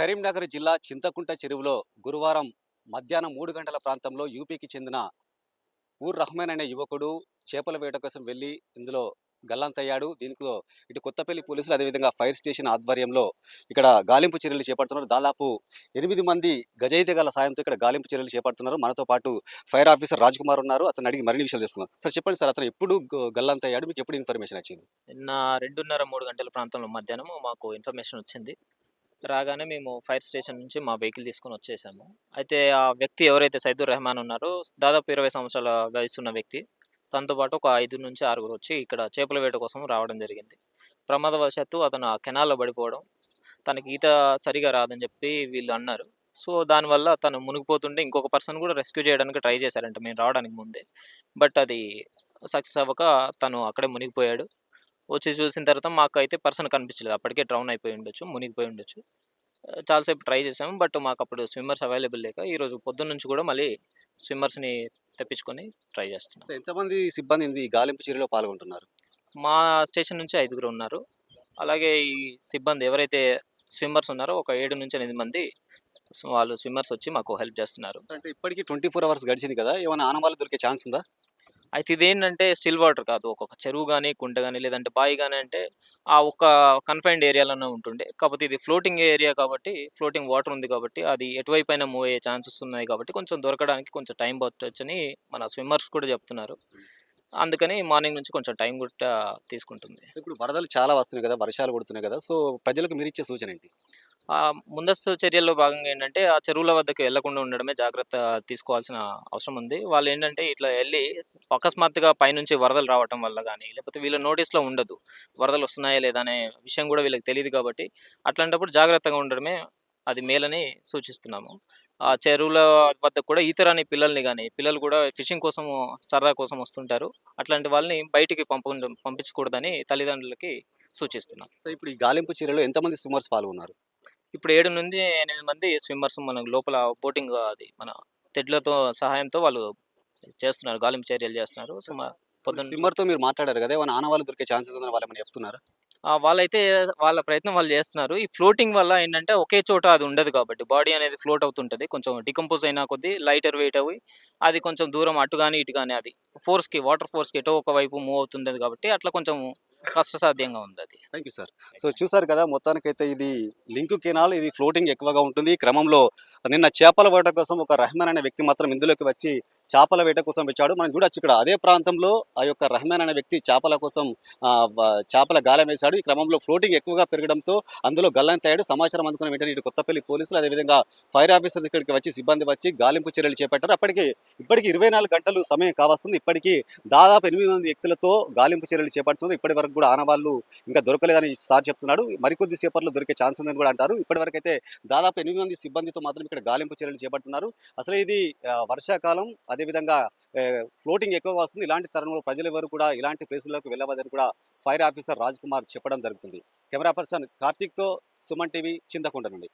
Karimnagar జిల్లా చింతకుంట చెరువులో గురువారం మధ్యాహ్నం మూడు గంటల ప్రాంతంలో యూపీకి చెందిన ఊర్ రహమాన్ అనే యువకుడు చేపల వేట కోసం వెళ్ళి ఇందులో గల్లంతయ్యాడు. దీనితో ఇటు కొత్తపల్లి పోలీసులు అదేవిధంగా ఫైర్ స్టేషన్ ఆధ్వర్యంలో ఇక్కడ గాలింపు చర్యలు చేపడుతున్నారు. దాదాపు ఎనిమిది మంది గజయిత గల సాయంతో ఇక్కడ గాలింపు చర్యలు చేపడుతున్నారు. మనతో పాటు ఫైర్ ఆఫీసర్ రాజ్ కుమార్ ఉన్నారు. అతను అడిగి మరిన్ని విషయాలు తెలుసుకున్నారు సార్ చెప్పండి సార్ అతను ఎప్పుడు గల్లంతయ్యాడు? మీకు ఎప్పుడు ఇన్ఫర్మేషన్ వచ్చింది? నిన్న రెండున్నర మూడు గంటల ప్రాంతంలో మధ్యాహ్నం మాకు ఇన్ఫర్మేషన్ వచ్చింది. రాగానే మేము ఫైర్ స్టేషన్ నుంచి మా వెహికల్ తీసుకొని వచ్చేసాము. అయితే ఆ వ్యక్తి ఎవరైతే సైదుర్ రెహమాన్ ఉన్నారో దాదాపు ఇరవై సంవత్సరాల వయసున్న వ్యక్తి తనతో పాటు ఒక ఐదు నుంచి ఆరుగురు వచ్చి ఇక్కడ చేపల వేట కోసం రావడం జరిగింది. ప్రమాదవశాత్తు అతను ఆ కెనాల్లో పడిపోవడం తనకి ఈత సరిగా రాదని చెప్పి వీళ్ళు అన్నారు. సో దానివల్ల తను మునిగిపోతుంటే ఇంకొక పర్సన్ కూడా రెస్క్యూ చేయడానికి ట్రై చేశారంట మేము రావడానికి ముందే. బట్ అది సక్సెస్ అవ్వక తను అక్కడే మునిగిపోయాడు. వచ్చి చూసిన తర్వాత మాకు అయితే పర్సన్ కనిపించలేదు. అప్పటికే డ్రౌన్ అయిపోయి ఉండొచ్చు మునిగిపోయి ఉండొచ్చు. చాలాసేపు ట్రై చేసాము బట్ మాకు అప్పుడు స్విమ్మర్స్ అవైలబుల్ లేక ఈరోజు పొద్దున్న నుంచి కూడా మళ్ళీ స్విమ్మర్స్ని తెప్పించుకొని ట్రై చేస్తున్నాం. సో ఎంతమంది సిబ్బంది ఈ గాలింపు చర్యలో పాల్గొంటున్నారు? మా స్టేషన్ నుంచి ఐదుగురు ఉన్నారు. అలాగే ఈ సిబ్బంది ఎవరైతే స్విమ్మర్స్ ఉన్నారో ఒక ఏడు నుంచి ఎనిమిది మంది వాళ్ళు స్విమ్మర్స్ వచ్చి మాకు హెల్ప్ చేస్తున్నారు. అంటే ఇప్పటికీ ట్వంటీ ఫోర్ అవర్స్ గడిచింది కదా ఏమైనా ఆనవాళ్ళు దొరికే ఛాన్స్ ఉందా? అయితే ఇదేంటంటే స్టిల్ వాటర్ కాదు. ఒక్కొక్క చెరువు కానీ కుంట కానీ లేదంటే బావి కానీ అంటే ఆ ఒక్క కన్ఫైన్డ్ ఏరియాలోనే ఉంటుండే. కాకపోతే ఇది ఫ్లోటింగ్ ఏరియా కాబట్టి ఫ్లోటింగ్ వాటర్ ఉంది కాబట్టి అది ఎటువైపు అయినా మూవ్ అయ్యే ఛాన్సెస్ ఉన్నాయి కాబట్టి కొంచెం దొరకడానికి కొంచెం టైం పట్టొచ్చని మన స్విమ్మర్స్ కూడా చెప్తున్నారు. అందుకని మార్నింగ్ నుంచి కొంచెం టైం కూడా తీసుకుంటుంది. ఇప్పుడు వరదలు చాలా వస్తున్నాయి కదా వర్షాలు పడుతున్నాయి కదా సో ప్రజలకు మీరు ఇచ్చే సూచన ఏంటి? ఆ ముందస్తు చర్యల్లో భాగంగా ఏంటంటే ఆ చెరువుల వద్దకు వెళ్ళకుండా ఉండడమే జాగ్రత్త తీసుకోవాల్సిన అవసరం ఉంది. వాళ్ళు ఏంటంటే ఇట్లా వెళ్ళి అకస్మాత్తుగా పైనుంచి వరదలు రావటం వల్ల కానీ లేకపోతే వీళ్ళ నోటీస్లో ఉండదు. వరదలు వస్తున్నాయా లేదా అనే విషయం కూడా వీళ్ళకి తెలియదు కాబట్టి అట్లాంటప్పుడు జాగ్రత్తగా ఉండడమే అది మేలని సూచిస్తున్నాము. ఆ చెరువుల వద్ద కూడా ఈతరాని పిల్లల్ని కానీ పిల్లలు కూడా ఫిషింగ్ కోసం సరదా కోసం వస్తుంటారు. అట్లాంటి వాళ్ళని బయటికి పంపు పంపించకూడదని తల్లిదండ్రులకి సూచిస్తున్నాం. ఇప్పుడు ఈ గాలింపు చర్యలో ఎంతమంది స్విమ్మర్స్ పాల్గొన్నారు? ఇప్పుడు ఏడు నుండి ఎనిమిది మంది స్విమ్మర్స్ మన లోపల బోటింగ్ అది మన తెడ్లతో సహాయంతో వాళ్ళు చేస్తున్నారు గాలింపు చర్యలు చేస్తున్నారు. సో మా పొద్దున్న స్విమ్మర్తో మీరు మాట్లాడారు కదా ఏమైనా ఆనవాళ్ళు దొరికే ఛాన్సెస్ ఉందని వాళ్ళు ఏమైనా చెప్తున్నారు? ఆ, వాళ్ళైతే వాళ్ళ ప్రయత్నం వాళ్ళు చేస్తున్నారు. ఈ ఫ్లోటింగ్ వల్ల ఏంటంటే ఒకే చోట అది ఉండదు కాబట్టి బాడీ అనేది ఫ్లోట్ అవుతుంటుంది. కొంచెం డికంపోజ్ అయినా కొద్దీ లైటర్ వెయిట్ అవి అది కొంచెం దూరం అటు కానీ ఇటు కానీ అది ఫోర్స్కి వాటర్ ఫోర్స్కి ఎటో ఒక వైపు మూవ్ అవుతుంది కాబట్టి అట్లా కొంచెం కష్టసాధ్యంగా ఉంది అది థ్యాంక్ యూ సార్ సో చూసారు కదా మొత్తానికైతే ఇది లింక్ కెనాల్ ఇది ఫ్లోటింగ్ ఎక్కువగా ఉంటుంది. ఈ క్రమంలో నిన్న చేపల వేట కోసం ఒక రెహమాన్ అనే వ్యక్తి మాత్రం ఇందులోకి వచ్చి చేపల వేట కోసం వచ్చాడు. మనం చూడొచ్చు ఇక్కడ. అదే ప్రాంతంలో ఆ యొక్క రహమాన్ అనే వ్యక్తి చేపల కోసం చేపల గాలం వేశాడు. ఈ క్రమంలో ఫ్లోటింగ్ ఎక్కువగా పెరగడంతో అందులో గల్లంతయ్యాడు సమాచారం అందుకున్న వెంటనే ఇటు కొత్తపల్లి పోలీసులు అదేవిధంగా ఫైర్ ఆఫీసర్స్ ఇక్కడికి వచ్చి సిబ్బంది వచ్చి గాలింపు చర్యలు చేపట్టారు. అప్పటికి ఇప్పటికి ఇరవై నాలుగు గంటలు సమయం కావస్తుంది. ఇప్పటికీ దాదాపు ఎనిమిది మంది వ్యక్తులతో గాలింపు చర్యలు చేపడుతున్నారు. ఇప్పటి వరకు కూడా ఆనవాళ్ళు ఇంకా దొరకలేదని సార్ చెప్తున్నాడు. మరికొద్ది సేపట్లో దొరికే ఛాన్స్ ఉందని కూడా అంటారు. ఇప్పటి వరకు అయితే దాదాపు ఎనిమిది మంది సిబ్బందితో మాత్రం ఇక్కడ గాలింపు చర్యలు చేపడుతున్నారు. అసలు ఇది వర్షాకాలం అదేవిధంగా ఫ్లోటింగ్ ఎక్కువ వస్తుంది. ఇలాంటి తరుణంలో ప్రజలు ఎవరు కూడా ఇలాంటి ప్లేసుల్లోకి వెళ్ళవద్దని కూడా ఫైర్ ఆఫీసర్ రాజ్ కుమార్ చెప్పడం జరుగుతుంది. కెమెరా పర్సన్ కార్తీక్తో సుమన్ టీవీ చింతకుంట నుండి.